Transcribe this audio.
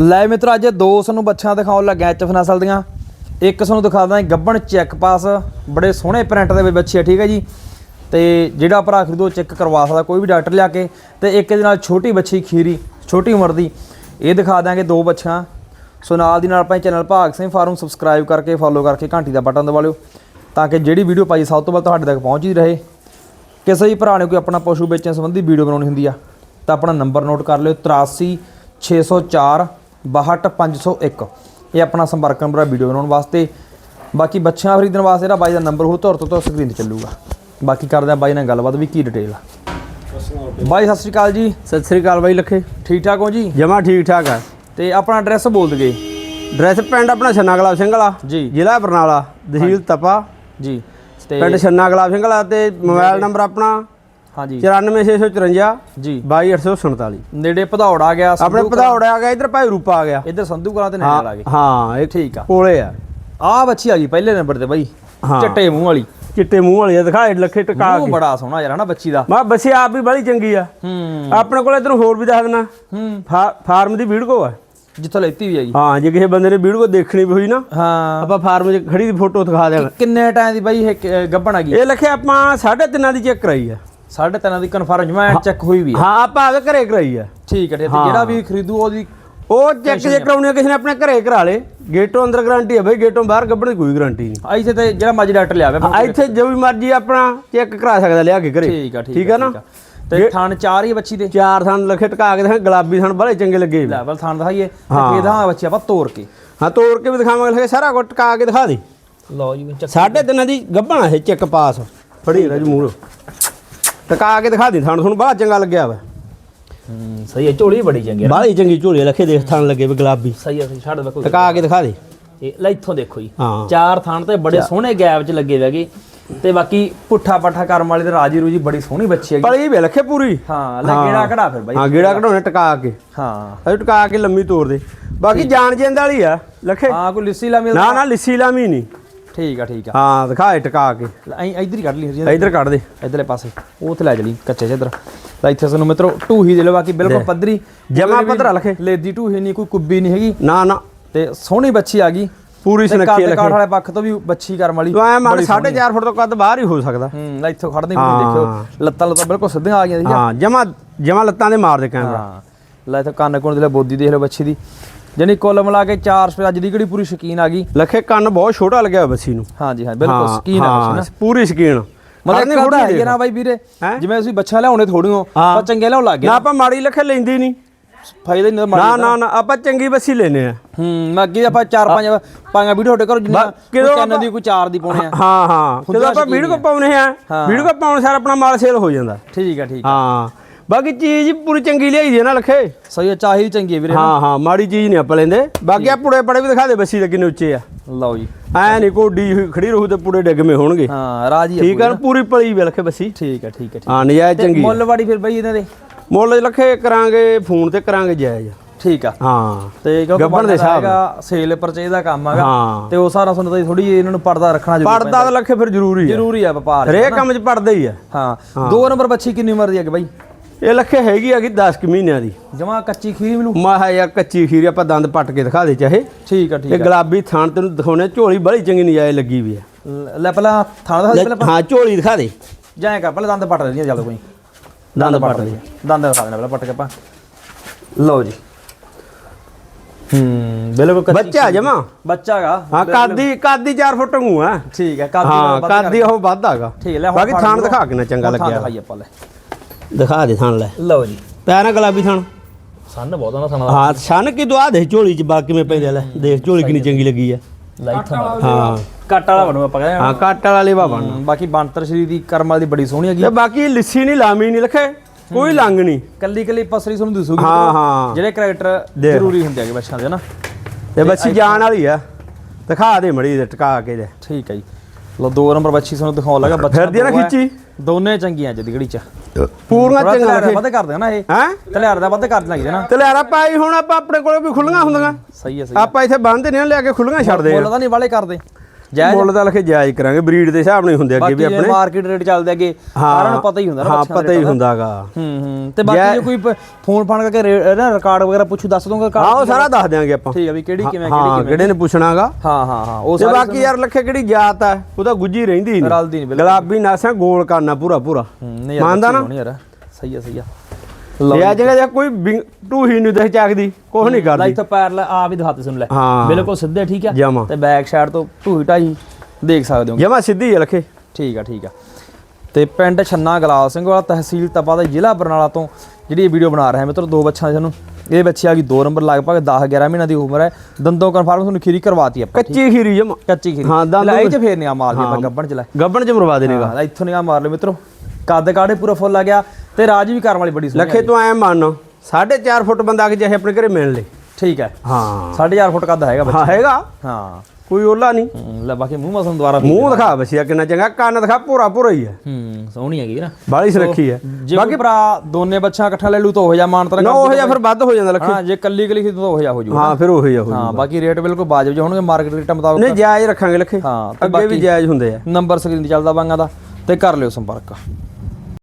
ਲੈ ਮਿੱਤਰੋ, ਅੱਜ ਦੋ ਸਾਨੂੰ ਬੱਚਿਆਂ ਦਿਖਾਉਣ ਲੱਗਿਆ ਐਚਐਫ ਨਸਲ ਦੀਆਂ। ਇੱਕ ਸਾਨੂੰ ਦਿਖਾ ਦਾਂ ਗੱਬਣ ਚੈੱਕ ਪਾਸ। ਬੜੇ ਸੋਹਣੇ ਪ੍ਰਿੰਟ ਦੇ ਵਿੱਚ ਬੱਚੀ ਆ, ਠੀਕ ਹੈ ਜੀ। ਤੇ ਜਿਹੜਾ ਭਰਾ ਖਰੀਦੋ ਚੈੱਕ ਕਰਵਾ ਸਕਦਾ, ਕੋਈ ਵੀ ਡਾਕਟਰ ਲਿਆ ਕੇ। ਤੇ ਇੱਕ ਇਹਦੇ ਨਾਲ ਛੋਟੀ ਬੱਚੀ ਖੀਰੀ, ਛੋਟੀ ਉਮਰ ਦੀ। ਇਹ ਦਿਖਾ ਦਾਂਗੇ ਦੋ ਬੱਚਿਆਂ ਸੋ ਨਾਲ ਦੀ ਨਾਲ ਆਪਣੇ channel Bhag Singh farm subscribe ਕਰਕੇ ਫੋਲੋ ਕਰਕੇ ਘੰਟੀ ਦਾ ਬਟਨ ਦਬਾ ਲਿਓ, ਤਾਂ ਕਿ ਜਿਹੜੀ ਵੀਡੀਓ ਪਾਈ ਸਭ ਤੋਂ ਪਹਿਲਾਂ ਤੁਹਾਡੇ ਤੱਕ ਪਹੁੰਚਦੀ ਰਹੇ। ਕਿਸੇ ਵੀ ਭਰਾ ਨੇ ਕੋਈ ਆਪਣਾ ਪਸ਼ੂ ਵੇਚਣ ਸੰਬੰਧੀ ਵੀਡੀਓ ਬਣਾਉਣੀ ਹੁੰਦੀ ਆ, ਤਾਂ ਆਪਣਾ ਨੰਬਰ ਨੋਟ ਕਰ ਲਿਓ 83 604 62501 ਇਹ ਆਪਣਾ ਸੰਪਰਕ ਨੰਬਰ ਹੈ ਵੀਡੀਓ ਬਣਾਉਣ ਵਾਸਤੇ। ਬਾਕੀ ਬੱਚਿਆਂ ਖਰੀਦਣ ਵਾਸਤੇ ਜਿਹੜਾ ਬਾਈ ਦਾ ਨੰਬਰ ਹੋਰ ਧੁਰ ਤੋਂ ਤੋਂ ਸਕਰੀਨ ਤੇ ਚੱਲੂਗਾ। ਬਾਕੀ ਕਰਦੇ ਆ ਬਾਈ ਨਾਲ ਗੱਲਬਾਤ ਵੀ ਕੀ ਡਿਟੇਲ ਆ। ਬਾਈ ਸਤਿ ਸ਼੍ਰੀ ਅਕਾਲ ਜੀ। ਸਤਿ ਸ੍ਰੀ ਅਕਾਲ ਬਾਈ ਲੱਖੇ। ਠੀਕ ਠਾਕ ਹੋ ਜੀ? ਜਮਾ ਠੀਕ ਠਾਕ ਹੈ ਤੇ ਆਪਣਾ ਐਡਰੈਸ ਬੋਲ ਦਗੇ ਡਰੈਸ ਪਿੰਡ ਆਪਣਾ ਛੰਨਾ ਗੁਲਾਬ ਸਿੰਘ ਵਾਲਾ ਜੀ। ਜ਼ਿਲ੍ਹਾ ਬਰਨਾਲਾ ਤਹਿਸੀਲ ਤਪਾ। ਜੀ। ਤੇ ਪਿੰਡ ਛੰਨਾ ਗੁਲਾਬ ਸਿੰਘ ਵਾਲਾ ਤੇ ਮੋਬਾਈਲ ਨੰਬਰ ਆਪਣਾ ਹਾਂਜੀ। 94654 ਜੀ। 22847 ਨੇੜੇ ਭਦੌੜ ਆ ਗਿਆ ਆਪਣੇ ਸੰਧੂ ਪਧੌੜ ਆ ਗਿਆ ਇਧਰ ਭਾਈ ਰੂਪਾ ਆ ਗਿਆ। ਇੱਧਰ ਸੰਧੂ ਕਲਾਂ ਤੇ ਨੇੜੇ ਆ ਗਏ। ਹਾਂ ਇਹ ਠੀਕ ਆ। ਕੋਲੇ ਆ। ਆ ਬੱਚੀ ਆ ਗਈ ਪਹਿਲੇ ਨੰਬਰ ਤੇ ਬਾਈ ਹਾਂ। ਚਿੱਟੇ ਮੂੰਹ ਵਾਲੀ। ਚਿੱਟੇ ਮੂੰਹ ਵਾਲੀ ਆ, ਦਿਖਾ ਇਹ ਲੱਖੇ ਟਕਾ ਮੂੰਹ ਕੇ। ਬੜਾ ਸੋਹਣਾ ਯਾਰ ਹਨਾ ਬੱਚੀ ਦਾ। ਮਾ ਬੱਸੇ ਆਪ ਵੀ ਬੜੀ ਚੰਗੀ ਆ। ਹੂੰ। ਆਪਣੇ ਕੋਲ ਇਧਰ ਹੋਰ ਵੀ ਦੱਸ ਦੇਣਾ। ਹੂੰ। ਫਾਰਮ ਦੀ ਵੀਡੀਓ ਆ। ਜਿੱਥੋਂ ਲੈਤੀ ਵੀ ਜੀ। ਹਾਂ ਜੇ ਕਿਸੇ ਬੰਦੇ ਨੇ ਵੀਡੀਓ ਦੇਖਣੀ ਵੀ ਹੋਈ ਨਾ ਹਾਂ। ਆਪਾਂ ਫਾਰਮ 'ਚ ਖੜੀ ਦੀ ਫੋਟੋ ਦਿਖਾ ਦੇਣਾ ਕਿੰਨੇ ਟਾਈਮ ਦੀ ਬਾਈ ਇਹ ਗੱਭਣ ਆ ਗਈ? ਇਹ ਲੱਖੇ ਆਪਾਂ ਸਾਢੇ ਤਿੰਨਾਂ ਦੀ ਚੈੱਕ ਕਰਾਈ ਆ। ਸਾਢੇ ਤਿੰਨ ਦੀ ਕਨਫਰਮ ਜਮਾ ਚੈੱਕ ਹੋਈ ਵੀ ਆ। ਹਾਂ ਆਪਾਂ ਆਪਦੇ ਘਰੇ ਕਰਾਈ ਆ। ਠੀਕ ਹੈ ਠੀਕ ਹੈ। ਹਾਂ। ਤੇ ਜਿਹੜਾ ਵੀ ਖਰੀਦੂ ਉਹਦੀ ਉਹ ਚੈੱਕ ਜੇ ਕਰਾਉਣੀ ਕਿਸੇ ਨੇ ਆਪਣੇ ਘਰੇ ਕਰਾ ਲੇ। ਗੇਟੋਂ ਅੰਦਰ ਗਾਰੰਟੀ ਹੈ ਬਈ ਗੇਟੋਂ ਬਾਹਰ ਗੱਬਣ ਦੀ ਕੋਈ ਗਾਰੰਟੀ ਨਹੀਂ। ਇੱਥੇ ਤੇ ਜਿਹੜਾ ਮਰਜ਼ੀ ਡਾਕਟਰ ਲਿਆਵੇ ਇੱਥੇ ਜੋ ਵੀ ਮਰਜ਼ੀ ਆਪਣਾ ਚੈੱਕ ਕਰਾ ਸਕਦਾ ਲਿਆ ਕੇ ਘਰੇ। ਠੀਕ ਆ ਠੀਕ ਆ ਨਾ? ਤੇ ਥਣ ਚਾਰ ਹੀ ਬੱਚੀ ਦੇ? ਚਾਰ ਥਣ ਲਖੇ ਟਕਾ ਕੇ ਦਿਖਾ ਗੁਲਾਬੀ ਥਣ ਬੜੇ ਚੰਗੇ ਲੱਗੇ ਵੀ। ਲੈਵਲ ਥਣ ਦਿਖਾਈਏ। ਤੇ ਹਾਂ। ਫੇਰ ਦਾ ਬੱਚੀ ਆਪਾਂ ਤੋੜ ਕੇ। ਹਾਂ ਤੋੜ ਕੇ ਵੀ ਦਿਖਾਵਾਂਗੇ ਲਖੇ ਸਾਰਾ ਕੁਝ ਟਕਾ ਕੇ ਦਿਖਾ ਦੇ। ਲਓ ਜੀ ਸਾਢੇ ਤਿੰਨਾਂ ਦੀ ਗੱਬਣ ਆ ਇਹ ਚੈੱਕ ਪਾਸ ਫੜੀ ਰਜ ਮੂਹਰੋਂ ਟਕਾ ਕੇ ਦਿਖਾ ਦੇ ਥਣ ਤੁਹਾਨੂੰ ਬੜਾ ਚੰਗਾ ਲੱਗਿਆ ਵਾ। ਹੂੰ ਸਹੀ ਹੈ ਝੋਲੀ ਬੜੀ ਚੰਗੀ ਆ ਬਾਹਲੀ ਚੰਗੀ ਝੋਲੀ ਲਖੇ ਦੇਖ ਥਣ ਲੱਗੇ ਵੀ ਗੁਲਾਬੀ। ਸਹੀ ਹੈ ਸਹੀ ਛੱਡ ਦੇ ਕੋਈ ਟਕਾ ਕੇ ਦਿਖਾ ਦੇ। ਇਹ ਲੈ ਇੱਥੋਂ ਦੇਖੋ ਜੀ। ਹਾਂ। ਚਾਰ ਥਣ ਤੇ ਬੜੇ ਸੋਹਣੇ ਗੈਪ 'ਚ ਲੱਗੇ ਵੈਗੇ ਤੇ ਬਾਕੀ ਪੁੱਠਾ ਪੱਠਾ ਕਰਮ ਵਾਲੀ ਤੇ ਰਾਜੀ ਰੂਜੀ ਬੜੀ ਸੋਹਣੀ ਬੱਚੀ ਹੈਗੀ। ਪਲੀ ਵੀ ਲਖੇ ਪੂਰੀ। ਹਾਂ ਲੈ ਗੇੜਾ ਕਢਾ ਫਿਰ ਬਾਈ। ਹਾਂ ਗੇੜਾ ਕਢਾਉਣੇ ਟਕਾ ਕੇ। ਹਾਂ। ਅਜੇ ਟਕਾ ਕੇ ਲੰਮੀ ਤੋੜ ਦੇ। ਬਾਕੀ ਜਾਣ ਜੇਂਦ ਵਾਲੀ ਆ ਲਖੇ ਹਾਂ ਕੋਈ ਲਿੱਸੀ ਲਾ ਮਿਲਦਾ ਨਾ ਨਾ ਲਿੱਸੀ ਲਾਮੀ ਨਹੀਂ। ਠੀਕ ਆ ਠੀਕ ਆ। ਹਾਂ ਦਿਖਾਏ ਟਕਾ ਕੇ ਐਂ ਇੱਧਰ ਹੀ ਕੱਢ ਲਈ ਹਰਜੀਤ ਇਧਰ ਕੱਢ ਦੇ। ਇਧਰਲੇ ਪਾਸੇ ਤੇ ਲੈ ਚਲੀ ਕੱਚੇ ਚ ਇਧਰ। ਤਾਂ ਇੱਥੇ ਸਾਨੂੰ ਮਿੱਤਰੋ ਢੂਹੀ ਦੇ ਲੋ ਬਾਕੀ ਬਿਲਕੁਲ ਪੱਧਰੀ। ਜਮਾਂ ਪੱਧਰਾ ਲਿਖੇ। ਲੇਦੀ ਢੂਹੀ ਨਹੀਂ ਕੋਈ ਕੁੱਬੀ ਨਹੀਂ ਹੈਗੀ। ਨਾ ਨਾ। ਤੇ ਸੋਹਣੀ ਬੱਚੀ ਆ ਗਈ। ਪੂਰੀ ਤੇ ਸੁਨੱਖੀ ਕੱਦ ਕਾਠ ਲਖੇ ਵਾਲੇ ਪੱਖ ਤੋਂ ਵੀ ਬੱਚੀ ਕਰਮ ਵਾਲੀ ਤੂੰ ਐ ਮੰਨ 4.5 ਫੁੱਟ ਤੋਂ ਕੱਦ ਬਾਹਰ ਹੀ ਹੋ ਸਕਦਾ। ਹੂੰ ਲੈ ਇੱਥੋਂ ਖੜਦੇ ਵੀ ਹਾਂ। ਦੇਖਿਓ ਲੱਤਾਂ ਲੱਤਾਂ ਬਿਲਕੁਲ ਸਿੱਧੀਆਂ ਆ ਗਈਆਂ ਸੀ ਹਾਂ ਜਮਾ ਜਮਾ ਲੱਤਾਂ ਦੇ ਮਾਰ ਦੇ ਕੈਮਰਾ। ਲੈ ਇੱਥੇ ਕੰਨ ਕੋਣ ਦੇ ਲੈ ਬੋਦੀ ਦੇਖ ਲਓ ਬੱਚੀ ਦੀ। ਜਾਨੀ ਕੁੱਲ ਮਿਲਾ ਕੇ 4 ਸਪੇ ਅੱਜ ਦੀ ਕਿਹੜੀ ਪੂਰੀ ਸ਼ਕੀਨ ਆ ਗਈ? ਲਖੇ ਕੰਨ ਬਹੁਤ ਛੋਟਾ ਲੱਗਿਆ ਬੱਸੀ ਨੂੰ। ਹਾਂਜੀ ਹਾਂ ਬਿਲਕੁਲ ਸ਼ਕੀਨ ਆ ਬੱਚੀ ਨਾ। ਪੂਰੀ ਸਕੀਨ। ਮਤਲਬ ਗੱਲ ਹੈ ਨਾ ਬਾਈ ਵੀਰੇ? ਜਿਵੇਂ ਤੁਸੀਂ ਬੱਚਾ ਲਿਆਉਣੇ ਥੋੜੀਓ। ਪਰ ਚੰਗੇ ਲਿਆਉਣ ਲੱਗ ਨਾ ਆਪਾਂ ਮਾੜੀ ਲਖੇ ਲੈਂਦੀ ਨਹੀਂ ਫਾਇਦਾ ਨਹੀਂ ਨਾ ਮਾੜੀ ਨਾ ਨਾ ਆਪਾਂ ਚੰਗੀ ਬੱਸੀ ਲੈਨੇ ਆ ਹੂੰ ਅੱਗੇ ਆਪਾਂ ਚਾਰ ਪੰਜ ਪਾਂਗਾ ਵੀਡੀਓ ਤੁਹਾਡੇ ਘਰੋਂ ਜਿੰਨਾ ਚੈਨਲ ਦੀ ਕੋਈ ਚਾਰ ਦੀ ਪਾਉਣੇ ਆ। ਹਾਂ ਹਾਂ ਜਦੋਂ ਆਪਾਂ ਵੀਡੀਓ ਹੀ ਆ। ਵੀਡੀਓ ਪਾਉਣ ਸਾਰ ਆਪਣਾ ਮਾਲ ਸੇਲ ਹੋ ਜਾਂਦਾ। ਠੀਕ ਆ ਠੀਕ ਆ। ਹਾਂ। ਬਾਕੀ ਚੀਜ਼ ਪੂਰੀ ਚੰਗੀ ਲਿਆਈ ਦੀ ਹੈ ਨਾ ਲਖੇ। ਸਹੀ ਆ ਚਾਹੀਦੀ ਚੰਗੀ ਹੈ ਵੀਰੇ ਹਾਂ ਹਾਂ ਮਾੜੀ ਚੀਜ਼ ਨਹੀਂ ਆਪਾਂ ਲੈਂਦੇ। ਬਾਕੀ ਆ। ਪੁੜੇ ਪੜੇ ਵੀ ਦਿਖਾ ਦੇ ਬੱਸੀ ਦੇ ਕਿੰਨੇ ਉੱਚੇ ਆ। ਲਓ ਜੀ। ਐ ਨਹੀਂ ਕੋਡੀ ਖੜੀ ਰਹੂ ਤੇ ਪੁੜੇ ਡਿੱਗਵੇਂ ਹੋਣਗੇ। ਹਾਂ ਰਾਜੀ ਠੀਕ ਆ? ਪੂਰੀ। ਪਲੀ ਵੀ ਲਖੇ ਬੱਸੀ। ਠੀਕ ਆ ਠੀਕ ਆ ਠੀਕ ਹਾਂ ਨਜਾਇਜ਼ ਚੰਗੀ ਮੁੱਲ ਵਾੜੀ ਫਿਰ ਬਈ ਇਹਨਾਂ ਦੇ? ਮੁੱਲ ਲਖੇ ਕਰਾਂਗੇ ਫੋਨ ਤੇ ਕਰਾਂਗੇ ਜਾਇਜ਼। ਠੀਕ ਆ। ਹਾਂ। ਤੇ ਕਿਉਂਕਿ ਗੱਭਣ ਦੇ ਹੈਗਾ ਸੇਲ ਪਰਚੇਜ ਦਾ ਕੰਮ ਹੈਗਾ। ਹਾਂ। ਤੇ ਉਹ ਸਾਰਾ ਸੁਣਦਾ ਤਾਂ ਥੋੜੀ ਇਹਨਾਂ ਨੂੰ ਪਰਦਾ ਰੱਖਣਾ ਜ਼ਰੂਰੀ ਪੜਦਾ ਤਾਂ ਲਖੇ ਫਿਰ ਜ਼ਰੂਰੀ ਹੈ ਜ਼ਰੂਰੀ ਆ ਵਪਾਰ ਹਰੇਕ ਕੰਮ 'ਚ ਪੜਦਾ ਹੀ ਆ। ਹਾਂ। ਦੋ ਨੰਬਰ ਬੱਚੀ ਕਿੰਨੀ ਉਮਰ ਦੀ ਹੈ ਬਈ? ਇਹ ਲਖੇ ਹੈਗੀ ਹੈਗੀ 10 ਕੁ ਮਹੀਨਿਆਂ ਦੀ। ਜਮਾ ਕੱਚੀ ਖੀਰ ਮਿਲੂ ਮਾਹ ਯਾਰ ਕੱਚੀ ਖੀਰ ਆਪਾਂ ਦੰਦ ਪੱਟ ਕੇ ਦਿਖਾ ਦੇ ਚਾਹੇ। ਠੀਕ ਆ ਠੀਕ ਇਹ ਗੁਲਾਬੀ ਥਾਣ ਤੈਨੂੰ ਦਿਖਾਉਣੇ ਝੋਲੀ ਬੜੀ ਚੰਗੀ ਨਜਾਇਜ਼ ਲੱਗੀ ਵੀ ਆ। ਆ ਲੈ ਪਹਿਲਾਂ ਥਾਣਾ ਦਾ ਪਹਿਲਾਂ ਹਾਂ ਝੋਲੀ ਦਿਖਾ ਦੇ। ਜਾਏ ਕਰ ਪਹਿਲਾਂ ਦੰਦ ਪੱਟ ਲੈਣੀਆਂ ਚੱਲ ਕੋਈ ਦੰਦ ਪੱਟ ਦੇ ਦੰਦ ਦਿਖਾ ਦੇਣਾ ਪਹਿਲਾਂ ਪੱਟ ਕੇ ਆਪਾਂ। ਲਓ ਜੀ। ਹੂੰ ਬਿਲਕੁਲ ਕੱਚੀ ਬੱਚਾ ਜਮਾ? ਬੱਚਾ ਹੈਗਾ। ਹਾਂ ਕਾਦੀ ਕਾਦੀ 4 ਫੁੱਟ ਨੂੰ ਆ। ਠੀਕ ਹੈ ਕਾਦੀ ਹਾਂ ਕਾਦੀ ਉਹ ਵੱਧ ਹੈਗਾ। ਠੀਕ ਹੈ ਲੈ ਹੁਣ ਬਾਕੀ ਥਾਣ। ਦਿਖਾ ਕਿੰਨਾ ਚੰਗਾ ਹੁਣ ਥਾਣ ਲੱਗਿਆ। ਦਿਖਾਈਏ ਆਪਾਂ ਲੈ। ਦਿਖਾ ਦੇ ਥਾਣ ਲੈ। ਲਓ ਜੀ। ਪੈਰਾਂ ਗੁਲਾਬੀ ਥਾਣ। ਸੰਨ ਬਹੁਤ ਨਾ ਸਣਾ ਹਾਂ ਛਨ ਕੀ ਦੁਆ ਦੇ ਝੋਲੀ 'ਚ ਬਾਕੀ ਮੈਂ ਪੈਂਦੇ ਲੈ। ਦੇਖ ਝੋਲੀ ਕਿੰਨੀ ਚੰਗੀ ਲੱਗੀ ਆ। ਲੈ ਇੱਥੋਂ ਨਾਲ। ਹਾਂ। ਕੱਟ ਵਾਲਾ ਬਣੂ ਆਪਾਂ ਕਹਿੰਦੇ ਹਾਂ ਕੱਟ ਵਾਲਾ ਲੇਵਾ ਬਣ ਬਾਕੀ ਬੰਤਰ ਸ਼੍ਰੀ ਦੀ ਕਰਮ ਵਾਲੀ ਦੀ ਬੜੀ ਸੋਹਣੀ ਹੈਗੀ। ਤੇ ਬਾਕੀ ਲਿੱਸੀ ਨਹੀਂ ਲਾਮੀ ਨਹੀਂ ਲਖੇ। ਕੋਈ ਲੰਗ ਨਹੀਂ। ਕੱਲੀ ਕੱਲੀ ਪਸਰੀ ਤੁਹਾਨੂੰ ਦਿਸੂਗੀ। ਹਾਂ ਹਾਂ। ਜਿਹੜੇ ਕੈਰੈਕਟਰ ਦੇਖ। ਜ਼ਰੂਰੀ ਹੁੰਦੇ ਹੈਗੇ ਬੱਚਿਆਂ ਦੇ ਨਾ। ਤੇ ਬੱਚੀ ਜਾਣ ਵਾਲੀ ਆ। ਦਿਖਾ ਦੇ ਮੜੀ ਦੇ ਟਕਾ ਕੇ ਦੇ। ਠੀਕ ਹੈ ਜੀ। ਲੋ ਦੋ ਨੰਬਰ ਬੱਚੀ ਤੁਹਾਨੂੰ ਦਿਖਾਉਣ ਲੱਗਾ ਬੱਚਾ ਫਿਰਦੀ ਆ ਨਾ ਦੋ ਹੈ। ਖਿੱਚੀ। ਦੋਨੇ ਚੰਗੀਆਂ ਅੱਜ ਦੀ ਘੜੀ ਚ ਪੂਰੀਆਂ ਥੋੜ੍ਹਾ ਚੰਗਾ ਤਲਿਆਰ ਦਾ ਵੱਧ ਨਾ ਇਹ। ਹੈ? ਤਲਿਆਰ ਦਾ ਵੱਧ ਕਰ ਲੱਗਦੇ ਨਾ? ਤੇ ਲੈਰਾ ਪਾਈ ਹੁਣ ਆਪਾਂ ਆਪਣੇ ਕੋਲ ਵੀ ਖੁੱਲੀਆਂ ਹੁੰਦੀਆਂ। ਸਹੀ ਹੈ ਸਹੀ ਆਪਾਂ ਇੱਥੇ ਬੰਨ੍ਹਦੇ ਨਹੀਂ ਲਿਆ ਕੇ ਖੁੱਲੀਆਂ ਛੱਡਦੇ ਆ ਤਾਂ ਨਹੀਂ ਵਾਲੇ ਕਰਦੇ। ਜਾਇਜ਼? ਮੁੱਲ ਤਾਂ ਲਖੇ ਜਾਇਜ਼ ਕਰਾਂਗੇ ਬਰੀਡ ਦੇ ਹਿਸਾਬ ਨਾਲ ਹੀ ਹੁੰਦੇ ਅੱਗੇ ਵੀ ਬਾਕੀ ਆਪਣੇ। ਮਾਰਕੀਟ ਰੇਟ ਚੱਲਦੇ ਅੱਗੇ ਸਾਰਿਆਂ ਨੂੰ ਪਤਾ ਹੀ ਹੁੰਦਾ ਨਾ ਹਾਂ ਦਾ ਪਤਾ ਹੀ ਦਾ। ਹੁੰਦਾਗਾ। ਹੂੰ ਹੂੰ ਤੇ ਬਾਕੀ ਜੇ ਕੋਈ ਫੋਨ ਫਾਨ ਕਰਕੇ ਨਾ ਰਿਕਾਰਡ ਵਗੈਰਾ ਪੁੱਛੂ ਦੱਸ ਦੋਗੇ ਹਾਂ ਉਹ ਸਾਰਾ ਦੱਸ ਦਿਆਂਗੇ ਆਪਾਂ। ਠੀਕ ਆ ਵੀ ਕਿਹੜੀ ਕਿਵੇਂ ਕਿਹੜੀ ਕਿਹੜੇ ਨੇ ਪੁੱਛਣਾਗਾ। ਹਾਂ ਹਾਂ ਹਾਂ ਉਹ ਤੇ ਸਾਰੇ ਬਾਕੀ ਯਾਰ ਲਖੇ ਕਿਹੜੀ ਜਾਤ ਆ ਉਹ ਤਾਂ ਗੁੱਜੀ ਰਹਿੰਦੀ ਹੀ ਰਲਦੀ ਨੀ ਬਿਲਕੁਲ। ਗੁਲਾਬੀ ਨਾਸਾਂ ਗੋਲ ਕਰਨਾ ਪੂਰਾ ਪੂਰਾ। ਨਹੀਂ ਮੰਨਦਾ ਨਾ? ਸਹੀ ਆ ਸਹੀ ਆ। ਤੇ ਆ ਜਗ੍ਹਾ ਜੇ ਕੋਈ ਬਿੰਗ- ਟੂਹੀ ਨੂੰ ਦੇਖ ਚੱਕਦੀ ਕੁਛ ਨਹੀਂ ਕਰਦੀ। ਇੱਥੇ ਪੈਰ ਲੈ ਆ ਵੀ ਦਿਖਾਤੇ ਸੁਣ ਲੈ। ਹਾਂ। ਬਿਲਕੁਲ ਸਿੱਧੇ ਠੀਕ ਆ। ਤੇ ਬੈਕ ਸਾਈਡ ਤੋਂ ਢੂਈ ਢਾਈ ਦੇਖ ਸਕਦੇ ਹੋ। ਜਮਾ ਸਿੱਧੀ ਆ ਲਖੇ। ਠੀਕ ਆ ਠੀਕ ਆ। ਤੇ ਪਿੰਡ ਛੰਨਾ ਗਲਾਲ ਸਿੰਘ ਵਾਲਾ ਤਹਿਸੀਲ ਤਪਾ ਦਾ ਜ਼ਿਲ੍ਹਾ ਬਰਨਾਲਾ ਤੋਂ ਜਿਹੜੀ ਇਹ ਵੀਡੀਓ ਬਣਾ ਰਹੇ ਹਾਂ। ਮਿੱਤਰੋ ਦੋ ਬੱਚਿਆਂ ਸਾਨੂੰ ਇਹ ਬੱਚੀ ਆ ਗਈ 2 ਨੰਬਰ ਲਗਭਗ 10 11 ਮਹੀਨਿਆਂ ਦੀ ਉਮਰ ਹੈ। ਦੰਦੋਂ ਕਨਫਰਮ ਤੁਹਾਨੂੰ ਖੀਰੀ ਕਰਵਾਤੀ ਆਪਾਂ ਕੱਚੀ ਖੀਰੀ ਜਮਾ। ਕੱਚੀ ਖੀਰੀ। ਹਾਂ, ਦੰਦ- ਲੈ ਇਹ ਚ ਫੇਰ ਨਿਆ ਮਾਰ ਲਈ ਆਪਾਂ ਗੱਬਣ ਚ ਲੈ। ਗੱਬਣ ਚ ਮਰਵਾ ਦੇਣੇਗਾ ਹਾਂ ਇੱਥੋਂ ਨਿਆ ਮਾਰ ਲਿਓ ਮਿੱਤਰੋ। ਕੱਦ ਕਾੜੇ ਪੂਰਾ ਫੁੱਲ ਆ ਗਿਆ। ਤੇ ਰਾਜ ਵੀ ਕਰਨ ਵਾਲੀ ਬੜੀ ਸੋਹਣੀ ਲਖੇ ਤੂੰ ਐ ਮੰਨ। 4.5 ਫੁੱਟ ਬੰਦਾ ਆ ਕੇ ਜਿਹੇ ਆਪਣੇ ਘਰੇ ਮਿਲ ਲੇ। ਠੀਕ ਹੈ। ਹਾਂ। 4.5 ਫੁੱਟ ਕੱਦ ਹੈਗਾ ਬੱਚਾ ਹਾਂ ਹੈਗਾ। ਹਾਂ। ਕੋਈ ਓਲਾ ਨਹੀਂ। ਲੈ ਬਾਕੀ ਮੂੰਹ ਮਸਨ ਦੁਆਰਾ ਮੂੰਹ ਦਿਖਾ ਬਸਿਆ ਕਿੰਨਾ ਚੰਗਾ। ਕੰਨ ਦਿਖਾ ਪੂਰਾ ਪੂਰਾ ਹੀ ਹੈ ਹੂੰ ਸੋਹਣੀ ਹੈਗੀ ਨਾ। ਬਾਲੀ ਸੁਰੱਖੀ ਹੈ ਜੇ ਬਾਕੀ ਭਰਾ ਦੋਨੇ ਬੱਚਾ ਇਕੱਠਾ ਲੈ ਲੂ ਤਾਂ ਹੋ ਜਾ ਮਾਨ ਤਰਾ ਨਾ ਉਹ ਜਿਹਾ ਫਿਰ ਵੱਧ ਹੋ ਜਾਂਦਾ ਲਖੇ। ਹਾਂ ਜੇ ਕੱਲੀ ਕੱਲੀ ਖਰੀਦੂ ਤਾਂ ਹੋ ਜਾ ਹੋ ਜੂ ਹਾਂ ਫਿਰ ਉਹ ਜਿਹਾ ਹੋ ਹਾਂ ਬਾਕੀ ਰੇਟ ਬਿਲਕੁਲ ਵਾਜਬ ਜੇ ਹੋਣਗੇ ਮਾਰਕੀਟ ਰੇਟਾਂ ਮੁਤਾਬਕ। ਨਹੀਂ ਜਾਇਜ਼ ਰੱਖਾਂਗੇ ਲਖੇ। ਹਾਂ ਅੱਗੇ ਵੀ ਜਾਇਜ਼ ਹੁੰਦੇ ਆ। ਨੰਬਰ ਸਕਰੀਨ ਤੇ ਚੱਲਦਾ ਬਾਂਗਾ ਦਾ। ਤੇ ਕਰ ਲਿਓ ਸੰਪਰਕ।